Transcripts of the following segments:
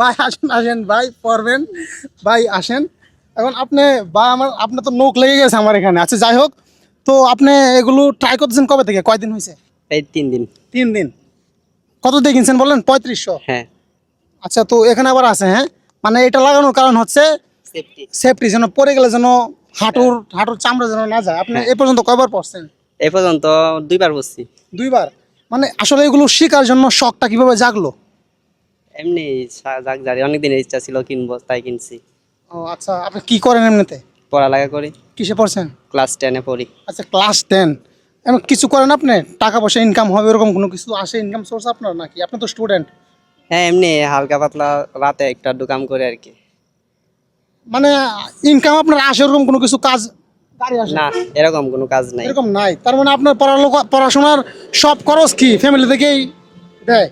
ভাই আসেন আসেন ভাই পড়বেন ভাই আসেন। এখন আপনি ভাই আমার আপনার তো নোক লেগে গেছে আমার এখানে। আচ্ছা যাই হোক। তো আপনি এগুলো ট্রাই করতেছেন কবে থেকে? কয়দিন হয়েছে? এই তিন দিন। তিন দিন। কত দিয়ে কিনছেন বললেন পঁয়ত্রিশশো? হ্যাঁ। আচ্ছা তো এখানে আবার আছে হ্যাঁ? মানে এটা লাগানোর কারণ হচ্ছে সেফটি সেফটি যেন পড়ে গেলে যেন হাঁটুর হাঁটুর চামড়া যেন না যায়। আপনি এ পর্যন্ত কয়বার পড়ছেন? এই পর্যন্ত দুইবার বসছি দুইবার? মানে আসলে এগুলো শেখার জন্য শখটা কীভাবে জাগলো? এমনি যাক জারি অনেকদিনের ইচ্ছা ছিল কিনবো তাই কিনছি। ও আচ্ছা আপনি কি করেন এমনিতে? পড়ালেখা করি। কিসে পড়ছেন? ক্লাস টেনে পড়ি। আচ্ছা ক্লাস টেন এমন কিছু করেন আপনি? টাকা পয়সা ইনকাম হবে এরকম কোনো কিছু আসে ইনকাম সোর্স আপনার নাকি? আপনি তো স্টুডেন্ট হ্যাঁ এমনি হালকা পাতলা রাতে একটা দোকান করে আর কি। মানে ইনকাম আপনার আসে এরকম কোনো কিছু কাজ? না এরকম কোনো কাজ নাই। এরকম নাই। তার মানে আপনার পড়ালেখা পড়াশোনার সব খরচ কি? ফ্যামিলি থেকেই দেয়?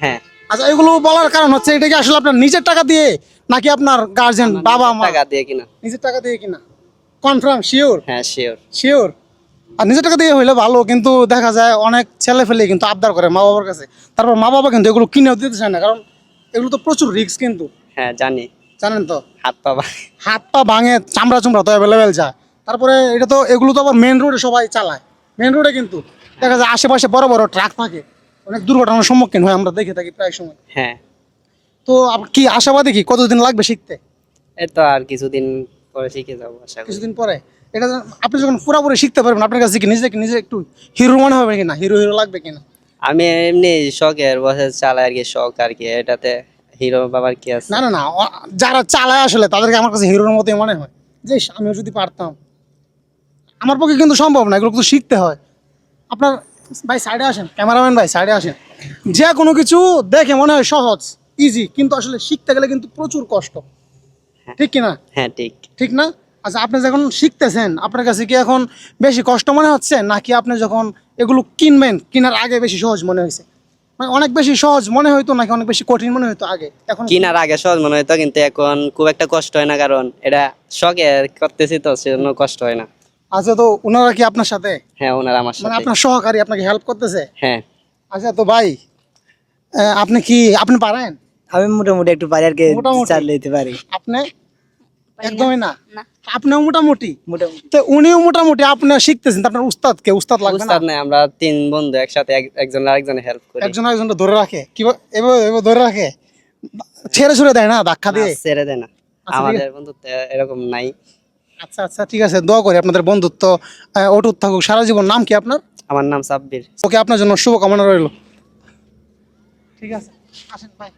হ্যাঁ। আচ্ছা এগুলো বলার কারণ হচ্ছে এটা কি আসলে আপনার নিজের টাকা দিয়ে নাকি আপনার গার্জেন বাবা মা টাকা দিয়ে কিনা? নিজের টাকা দিয়ে কিনা? কনফার্ম শিওর হ্যাঁ শিওর শিওর আর নিজের টাকা দিয়ে হইলে ভালো কিন্তু দেখা যায় অনেক ছেলে ফেলে কিন্তু আবদার করে মা বাবার কাছে। তারপর মা বাবা কিন্তু এগুলো কিনেও দিতে চায় না কারণ এগুলো তো প্রচুর রিস্ক কিন্তু। হ্যাঁ জানি। জানেন তো? হাত পা বা হাত পা ভাঙে চামড়া চুমড়া তো অ্যাভেলেবেল যায়। তারপরে এটা তো এগুলো তো আবার মেন রোডে সবাই চালায়। মেন রোডে কিন্তু দেখা যায় আশেপাশে বড় বড় ট্রাক থাকে। অনেক দুর্ঘটনার সম্মুখীন হয় আমরা দেখে থাকি প্রায় সময়। হ্যাঁ। তো আপ- কি আশাবাদী কি? কতদিন লাগবে শিখতে? এই তো আর কিছুদিন পরে শিখে যাব আশা করি। কিছুদিন পরে? এটা যখন- আপনি যখন পুরোপুরি শিখতে পারবেন আপনার কাছে কি নিজে নিজে একটু হিরো মনে হবে কিনা? হিরো হিরো লাগবে কিনা? আমি এমনি শখের বসে চালাই আর কি শখ আর কি এটাতে হিরো বাবার কি আছে? না না না যারা চালায় আসলে তাদেরকে আমার কাছে হিরোর মতোই মনে হয়। যে ইস, আমিও যদি পারতাম। আমার পক্ষে কিন্তু সম্ভব না এগুলো কিন্তু শিখতে হয়। আপনার ভাই সাইডে আসেন। ক্যামেরাম্যান ভাই সাইডে আসেন। যে কোনো কিছু দেখে মনে হয় সহজ ইজি কিন্তু আসলে শিখতে গেলে কিন্তু প্রচুর কষ্ট। ঠিক কিনা? হ্যাঁ ঠিক। ঠিক না? আচ্ছা আপনি যখন শিখতেছেন আপনার কাছে কি এখন বেশি কষ্ট মনে হচ্ছে নাকি আপনি যখন এগুলো কিনবেন কেনার আগে বেশি সহজ মনে হয়েছে? মানে অনেক বেশি সহজ মনে হইতো নাকি অনেক বেশি কঠিন মনে হইতো আগে? এখন কিনার আগে সহজ মনে হতো কিন্তু এখন খুব একটা কষ্ট হয় না কারণ এটা শখের করতেছি তো সেজন্য কষ্ট হয় না। আচ্ছা তো ওনারা কি আপনার সাথে? হ্যাঁ ওনার আমার মানে সাথে। আপনার সহকারী আপনাকে হেল্প করতেছে? হ্যাঁ। আচ্ছা তো ভাই আহ, আপনি কি আপনি পারেন? আমি মোটামুটি একটু পারি আর কি মোটামুটি? চাল লইতে পারি। আপনি? একদমই না? আপনিও মোটামুটি? মোটামুটি। তো উনিও মোটামুটি আপনি শিখতেছেন তো আপনার উস্তাদ কে? উস্তাদ লাগবে না? উস্তাদ নাই আমরা তিন বন্ধু একসাথে এক- একজন আরেকজনে হেল্প করি। একজন একজনটা ধরে রাখে? কীভাবে এভাবে এভাবে ধরে রাখে? ছেড়ে ছুড়ে দেয় না ধাক্কা দিয়ে? না, ছেড়ে দেয় না। আচ্ছা, ঠিক আমাদের বন্ধুত্ব এরকম নাই। আচ্ছা আচ্ছা ঠিক আছে দোয়া করি আপনাদের বন্ধুত্ব অটুট থাকুক। সারা জীবন নাম কি আপনার? আমার নাম সাব্বির। ওকে আপনার জন্য শুভকামনা রইল। ঠিক আছে আসেন ভাই